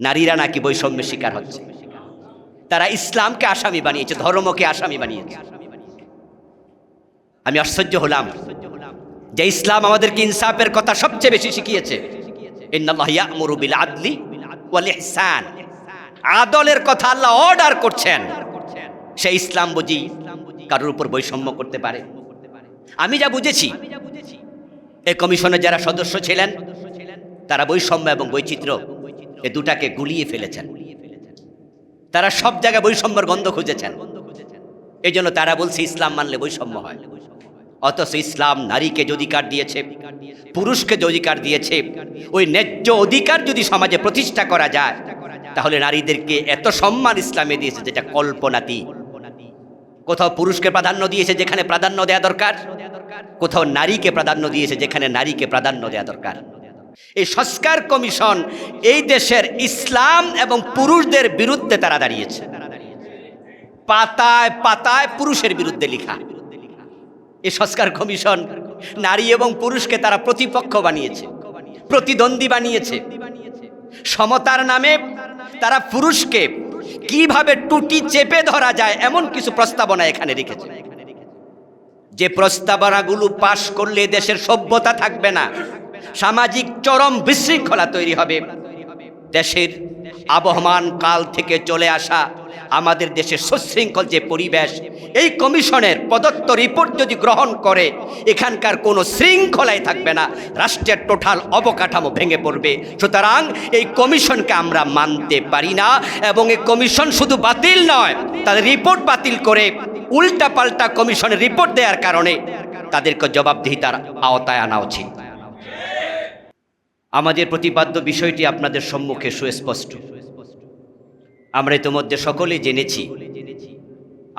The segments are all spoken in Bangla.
নারীরা নাকি বৈষম্যের শিকার হচ্ছে। তারা ইসলামকে আসামি বানিয়েছে, ধর্মকে আসামি বানিয়েছে। আমি আশ্চর্য হলাম যে ইসলাম আমাদেরকে ইনসাফের কথা সবচেয়ে বেশি শিখিয়েছে। আদলি আদলের কথা আল্লাহ অর্ডার করছেন। সে ইসলাম বুঝি কারোর উপর বৈষম্য করতে পারে। আমি যা বুঝেছি এই কমিশনের যারা সদস্য ছিলেন, তারা বৈষম্য এবং বৈচিত্র্য এ দুটাকে গুলিয়ে ফেলেছেন। তারা সব জায়গায় বৈষম্যর গন্ধ খুঁজেছেন। এই জন্য তারা বলছে, ইসলাম মানলে বৈষম্য হয়। অথচ ইসলাম নারীকে যে অধিকার দিয়েছে, পুরুষকে যে অধিকার দিয়েছে, ওই ন্যায্য অধিকার যদি সমাজে প্রতিষ্ঠা করা যায়, তাহলে নারীদেরকে এত সম্মান ইসলামে দিয়েছে যেটা কল্পনাতি। কোথাও পুরুষকে প্রাধান্য দিয়েছে যেখানে প্রাধান্য দেওয়া দরকার, কোথাও নারীকে প্রাধান্য দিয়েছে যেখানে নারীকে প্রাধান্য দেওয়া দরকার। এই সংস্কার কমিশন এই দেশের ইসলাম এবং পুরুষদের বিরুদ্ধে তারা দাঁড়িয়েছে। পাতায় পাতায় পুরুষের বিরুদ্ধে লিখা। এই সংস্কার কমিশন নারী এবং পুরুষকে তারা প্রতিপক্ষ বানিয়েছে, প্রতিদ্বন্দ্বী বানিয়েছে। সমতার নামে তারা পুরুষকে কীভাবে টুটি চেপে ধরা যায় এমন কিছু প্রস্তাবনা এখানে রেখেছে। যে প্রস্তাবনাগুলো পাশ করলে দেশের সভ্যতা থাকবে না সামাজিক চরম বিশৃঙ্খলা তৈরি হবে। দেশের আবহমান কাল থেকে চলে আসা আমাদের দেশের সুশৃঙ্খল যে পরিবেশ, এই কমিশনের প্রদত্ত রিপোর্ট যদি গ্রহণ করে, এখানকার কোনো শৃঙ্খলাই থাকবে না, রাষ্ট্রের টোটাল অবকাঠামো ভেঙে পড়বে। সুতরাং এই কমিশনকে আমরা মানতে পারি না এবং এই কমিশন শুধু বাতিল নয়, তাদের রিপোর্ট বাতিল করে উল্টা পাল্টা কমিশনের রিপোর্ট দেওয়ার কারণে তাদেরকে জবাবদিহিতার আওতায় আনা উচিত। আমাদের প্রতিপাদ্য বিষয়টি আপনাদের সম্মুখে সুস্পষ্ট। আমরা ইতিমধ্যে সকলেই জেনেছি,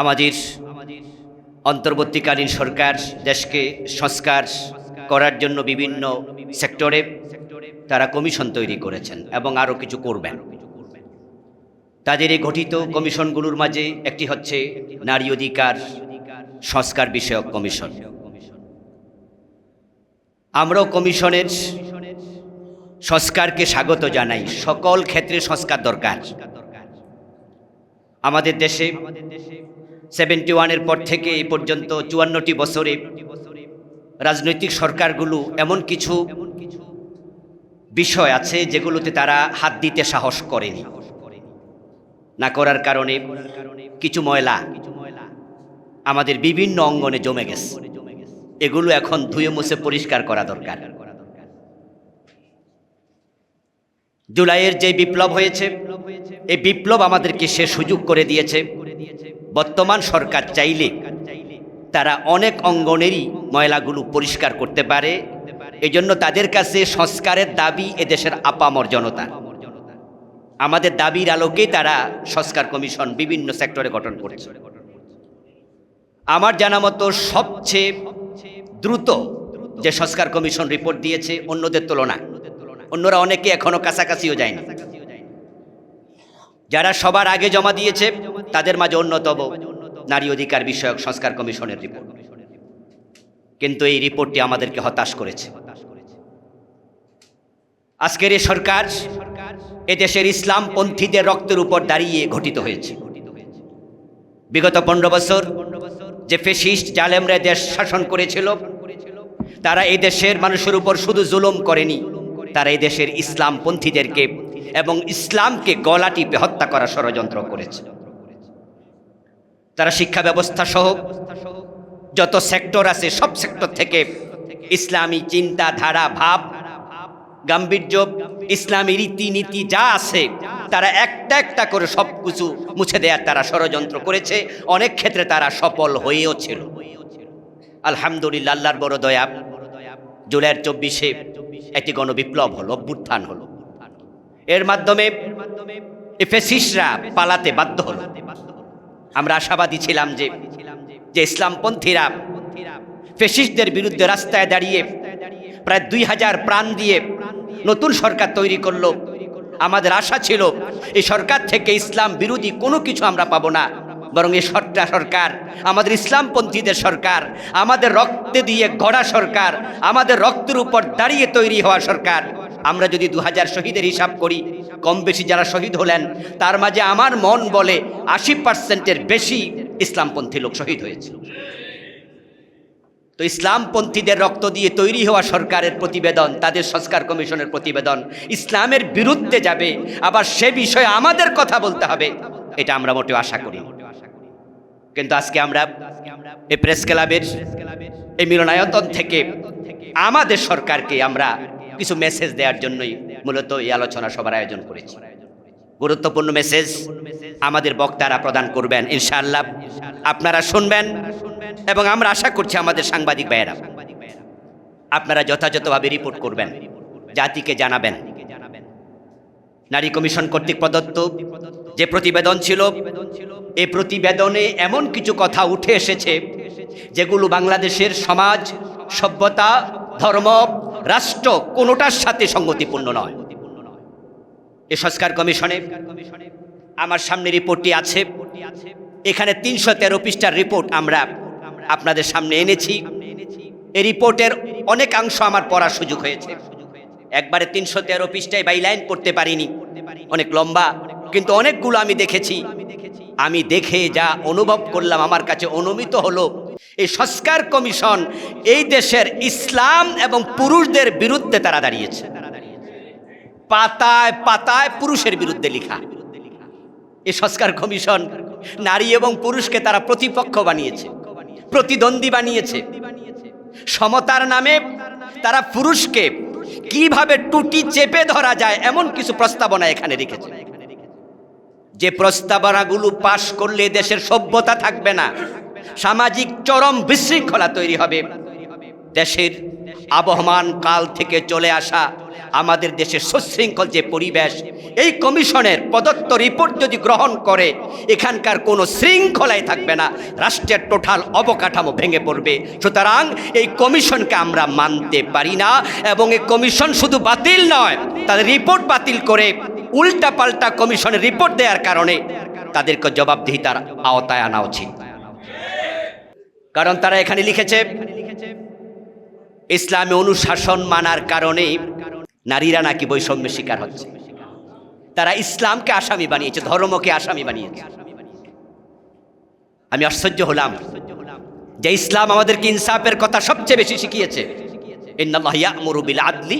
আমাদের অন্তর্বর্তীকালীন সরকার দেশকে সংস্কার করার জন্য বিভিন্ন সেক্টরে তারা কমিশন তৈরি করেছেন এবং আরও কিছু করবেন। তাদের এই গঠিত কমিশনগুলোর মাঝে একটি হচ্ছে নারী অধিকার সংস্কার বিষয়ক কমিশন। আমরাও কমিশনের সংস্কারকে স্বাগত জানাই। সকল ক্ষেত্রে সংস্কার দরকার। আমাদের দেশে সেভেন্টি ওয়ানের পর থেকে এই পর্যন্ত চুয়ান্নটি বছরে রাজনৈতিক সরকারগুলো এমন কিছু বিষয় আছে যেগুলোতে তারা হাত দিতে সাহস করেনি না করার কারণে কিছু ময়লা আমাদের বিভিন্ন অঙ্গনে জমে গেছে। এগুলো এখন ধুয়ে মুছে পরিষ্কার করা দরকার। জুলাইয়ের যে বিপ্লব হয়েছে, এই বিপ্লব আমাদেরকে সে সুযোগ করে দিয়েছে। বর্তমান সরকার চাইলে তারা অনেক অঙ্গনেরই ময়লাগুলো পরিষ্কার করতে পারে। এজন্য তাদের কাছে সংস্কারের দাবি এদেশের আপামর জনতা। আমাদের দাবির আলোকে তারা সংস্কার কমিশন বিভিন্ন সেক্টরে গঠন করেছে। আমার জানা মতো সবচেয়ে দ্রুত যে সংস্কার কমিশন রিপোর্ট দিয়েছে অন্যদের তুলনায় অন্যরা অনেকে এখনও কাছাকাছিও যায়নি। যারা সবার আগে জমা দিয়েছে, তাদের মাঝে অন্যতম নারী অধিকার বিষয়ক সংস্কার কমিশনের রিপোর্ট। কিন্তু এই রিপোর্টটি আমাদেরকে হতাশ করেছে। আজকের এই সরকার এদেশের ইসলামপন্থীদের রক্তের উপর দাঁড়িয়ে ঘটিত হয়েছে। বিগত পনেরো বছর যে ফেসিস্ট জালেমরা দেশ শাসন করেছিল, তারা এই দেশের মানুষের উপর শুধু জুলুম করেনি তারা এই দেশের ইসলামপন্থীদেরকে এবং ইসলামকে গলা টিপে হত্যা করার ষড়যন্ত্র করেছে। তারা শিক্ষা ব্যবস্থা সহ যত সেক্টর আছে, সব সেক্টর থেকে ইসলামী চিন্তা ধারা ভাব, গাম্ভীর্য, ইসলামী রীতিনীতি যা আছে, তারা একটা একটা করে সব কিছু মুছে দেওয়ার তারা ষড়যন্ত্র করেছে। অনেক ক্ষেত্রে তারা সফল হয়েও ছিল। আলহামদুলিল্লাহ, আল্লাহর বড় দয়া। জুলাইয়ের চব্বিশে একটি গণবিপ্লব হলো, অভ্যুত্থান হলো। এর মাধ্যমে ফেসিসরা পালাতে বাধ্য হলো। আমরা আশাবাদী ছিলাম যে যে ইসলামপন্থীরা ফেসিসদের বিরুদ্ধে রাস্তায় দাঁড়িয়ে প্রায় দুই হাজার প্রাণ দিয়ে নতুন সরকার তৈরি করল। আমাদের আশা ছিল, এই সরকার থেকে ইসলাম বিরোধী কোনো কিছু আমরা পাবো না। বরং এই সরটা সরকার, আমাদের ইসলামপন্থীদের সরকার, আমাদের রক্তে দিয়ে গড়া সরকার, আমাদের রক্তের উপর দাঁড়িয়ে তৈরি হওয়া সরকার আমরা যদি দু হাজার শহীদের হিসাব করি, কম বেশি যারা শহীদ হলেন, তার মাঝে আমার মন বলে আশি পার্সেন্টের বেশি ইসলামপন্থী লোক শহীদ হয়েছে তো ইসলামপন্থীদের রক্ত দিয়ে তৈরি হওয়া সরকারের প্রতিবেদন, তাদের সংস্কার কমিশনের প্রতিবেদন, ইসলামের বিরুদ্ধে যাবে, আবার সে বিষয়ে আমাদের কথা বলতে হবে, এটা আমরা মোটেও আশা করি। কিন্তু আজকে আমরা এই প্রেস ক্লাবের এই মিলনায়তন থেকে আমাদের সরকারকে আমরা কিছু মেসেজ দেওয়ার জন্যই মূলত এই আলোচনা সভার আয়োজন করেছি। গুরুত্বপূর্ণ মেসেজ আমাদের বক্তারা প্রদান করবেন, ইনশাআল্লাহ। আপনারা শুনবেন এবং আমরা আশা করছি আমাদের সাংবাদিক ভাইয়েরা আপনারা যথাযথভাবে রিপোর্ট করবেন, জাতিকে জানাবেন। নারী কমিশন কর্তৃক প্রদত্ত যে প্রতিবেদন ছিল এই প্রতিবেদনে এমন কিছু কথা উঠে এসেছে যেগুলো বাংলাদেশের সমাজ, সভ্যতা, ধর্ম, রাষ্ট্র কোনোটার সাথে সঙ্গতিপূর্ণ নয়। এ সংস্কার কমিশনে আমার সামনে রিপোর্টটি আছে। এখানে তিনশো তেরো পৃষ্ঠার রিপোর্ট আমরা আপনাদের সামনে এনেছি। এই রিপোর্টের অনেকাংশ আমার পড়ার সুযোগ হয়েছে। একবারে তিনশো তেরো পৃষ্ঠায় বাই লাইন পড়তে পারিনি। অনেক লম্বা, কিন্তু অনেকগুলো আমি দেখেছি। আমি দেখে যা অনুভব করলাম আমার কাছে অনুমিত হলো, এই সংস্কার কমিশন এই দেশের ইসলাম এবং পুরুষদের বিরুদ্ধে তারা দাঁড়িয়েছে। পাতায় পাতায় পুরুষের বিরুদ্ধে লেখা। এই সংস্কার কমিশন নারী এবং পুরুষকে তারা প্রতিপক্ষ বানিয়েছে, প্রতিদ্বন্দ্বী বানিয়েছে। সমতার নামে তারা পুরুষকে কীভাবে টুটি চেপে ধরা যায় এমন কিছু প্রস্তাবনা এখানে রেখেছে। যে প্রস্তাবনাগুলো পাশ করলে দেশের সভ্যতা থাকবে না, সামাজিক চরম বিশৃঙ্খলা তৈরি হবে। দেশের আবহমান কাল থেকে চলে আসা আমাদের দেশের সুশৃঙ্খল যে পরিবেশ, এই কমিশনের প্রদত্ত রিপোর্ট যদি গ্রহণ করে, এখানকার কোনো শৃঙ্খলাই থাকবে না, রাষ্ট্রের টোটাল অবকাঠামো ভেঙে পড়বে। সুতরাং এই কমিশনকে আমরা মানতে পারি না এবং এই কমিশন শুধু বাতিল নয়, তাদের রিপোর্ট বাতিল করে উল্টা পাল্টা কমিশনের রিপোর্ট দেওয়ার কারণে তাদেরকে জবাবদিহিতার আওতায় আনা উচিত। কারণ তারা এখানে লিখেছে, ইসলামে অনুশাসন মানার কারণে নারীরা নাকি বৈষম্যের শিকার হচ্ছে। তারা ইসলামকে আসামি বানিয়েছে, ধর্মকে আসামি বানিয়েছে। আমি আশ্চর্য হলাম যে ইসলাম আমাদেরকে ইনসাফের কথা সবচেয়ে বেশি শিখিয়েছে। আদলি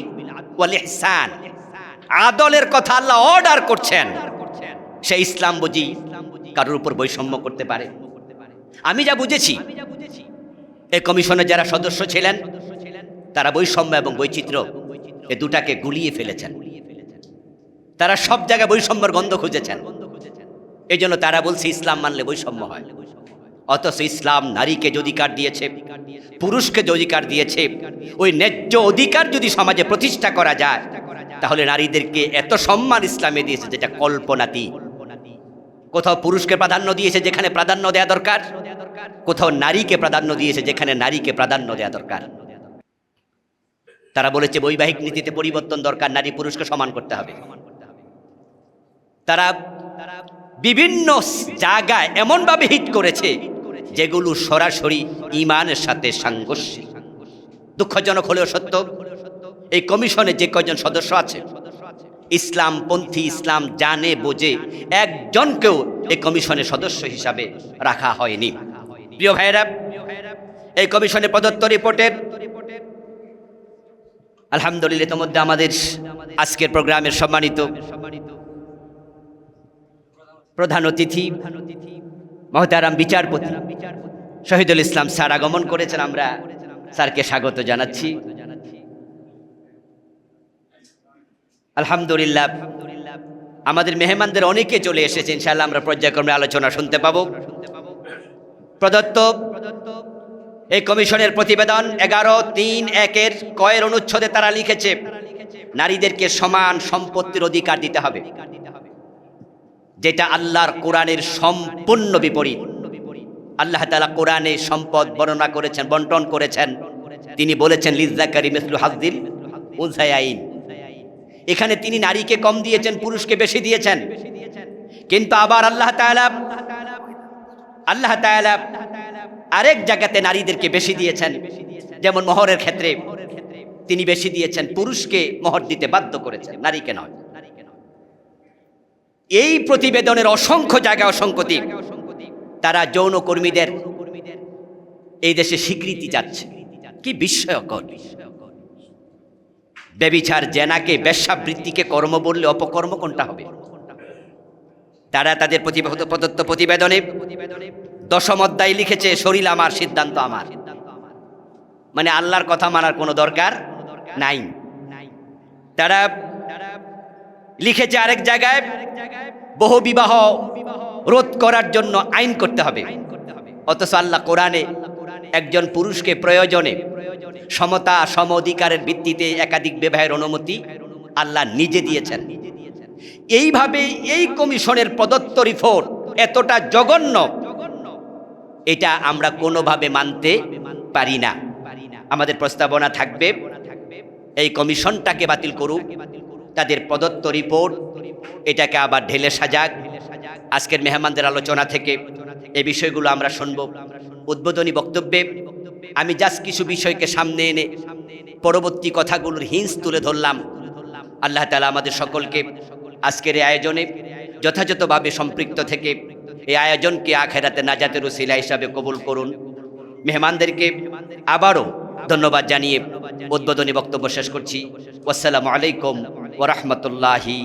আদলের কথা আল্লাহ অর্ডার করছেন। সে ইসলাম বুঝি কারোর উপর বৈষম্য করতে পারে। আমি যা বুঝেছি এই কমিশনের যারা সদস্য ছিলেন, তারা বৈষম্য এবং বৈচিত্র্য এ দুটাকে গুলিয়ে ফেলেছেন। তারা সব জায়গায় বৈষম্যের গন্ধ খুঁজেছেন। এই জন্য তারা বলছে, ইসলাম মানলে বৈষম্য হয়। অথচ ইসলাম নারীকে যে অধিকার দিয়েছে, পুরুষকে যে অধিকার দিয়েছে, ওই ন্যায্য অধিকার যদি সমাজে প্রতিষ্ঠা করা যায়, তাহলে নারীদেরকে এত সম্মান ইসলামে দিয়েছে যেটা কল্পনাতি। কোথাও পুরুষকে প্রাধান্য দিয়েছে যেখানে প্রাধান্য দেওয়া দরকার, কোথাও নারীকে প্রাধান্য দিয়েছে যেখানে নারীকে প্রাধান্য দেওয়া দরকার। তারা বলেছে বৈবাহিক নীতিতে পরিবর্তন দরকার, নারী পুরুষকে সমান করতে হবে। তারা বিভিন্ন জায়গায় এমনভাবে হিট করেছে যেগুলো সরাসরি ইমানের সাথে সাংঘর্ষিক। দুঃখজনক হলেও সত্য, এই কমিশনে যে কয়জন সদস্য আছে, ইসলামপন্থী ইসলাম জানে, বোঝে, একজনকেও এই কমিশনের সদস্য হিসাবে রাখা হয়নি। প্রিয় ভাইরা এই কমিশনের প্রদত্ত রিপোর্টের আলহামদুলিল্লাহ, ইতিমধ্যে আমাদের আজকের প্রোগ্রামের সম্মানিত প্রধান অতিথি, মহতারাম বিচারপতি শহীদুল ইসলাম স্যার আগমন করেছেন, আমরা স্যারকে স্বাগত জানাচ্ছি। আলহামদুলিল্লাহ, আমাদের মেহমানদের অনেকে চলে এসেছে, ইনশাআল্লাহ আমরা পর্যায়ক্রমে আলোচনা শুনতে পাবো। প্রদত্ত এই কমিশনের প্রতিবেদন এগারো, তিন, একের কয়ের অনুচ্ছেদে তারা লিখেছে, নারীদেরকে সমান সম্পত্তির অধিকার দিতে হবে, যেটা আল্লাহর কোরআনের সম্পূর্ণ বিপরীত। আল্লাহ তালা কোরআনে সম্পদ বর্ণনা করেছেন, বন্টন করেছেন। তিনি বলেছেন লিজাকারি মিসলু হাজদিল উনসায়াইন এখানে তিনি নারীকে কম দিয়েছেন, পুরুষকে বেশি দিয়েছেন। কিন্তু আবার আল্লাহ আল্লাহ তাআলা আরেক জায়গাতে নারীদেরকে বেশি দিয়েছেন। যেমন মোহরের ক্ষেত্রে তিনি বেশি দিয়েছেন, পুরুষকে মোহর দিতে বাধ্য করেছেন, নারীকে নয়। এই প্রতিবেদনের অসংখ্য জায়গা, অসংখ্য দিক। তারা যৌনকর্মীদের এই দেশে স্বীকৃতি যাচ্ছে। কি বিস্ময়কর। বেবিচার জেনাকে, বেশ্যাবৃত্তিকে কর্ম বললে অপকর্ম কোনটা হবে? তারা তাদের প্রদত্ত প্রতিবেদনে দশম অধ্যায় লিখেছে, শরীর আমার সিদ্ধান্ত আমার। মানে আল্লাহর কথা মানার কোনো দরকার নাই। তারা লিখেছে আরেক জায়গায়, বহু বিবাহ রোধ করার জন্য আইন করতে হবে। অথচ আল্লাহ কোরআনে একজন পুরুষকে প্রয়োজনে সমতা, সম অধিকারের ভিত্তিতে একাধিক বিবাহের অনুমতি আল্লাহ নিজে দিয়েছেন। এইভাবে এই কমিশনের প্রদত্ত রিপোর্ট এতটা জঘন্য এটা আমরা কোনোভাবে মানতে পারি না। আমাদের প্রস্তাবনা থাকবে, এই কমিশনটাকে বাতিল করুক, তাদের প্রদত্ত রিপোর্ট, এটাকে আবার ঢেলে সাজাক। আজকের মেহমানদের আলোচনা থেকে এই বিষয়গুলো আমরা শুনব। উদ্বোধনী বক্তব্যে আমি জাস্ট কিছু বিষয়কে সামনে এনে পরবর্তী কথাগুলোর হিংস তুলে ধরলাম। আল্লাহ তালা আমাদের সকলকে আজকের এই আয়োজনে যথাযথভাবে সম্পৃক্ত থেকে এই আয়োজনকে আখেরাতে নাজাতের উসিলা হিসাবে কবুল করুন। মেহমানদেরকে আবারও ধন্যবাদ জানিয়ে উদ্বোধনী বক্তব্য শেষ করছি। আসসালামু আলাইকুম ওরহমতুল্লাহি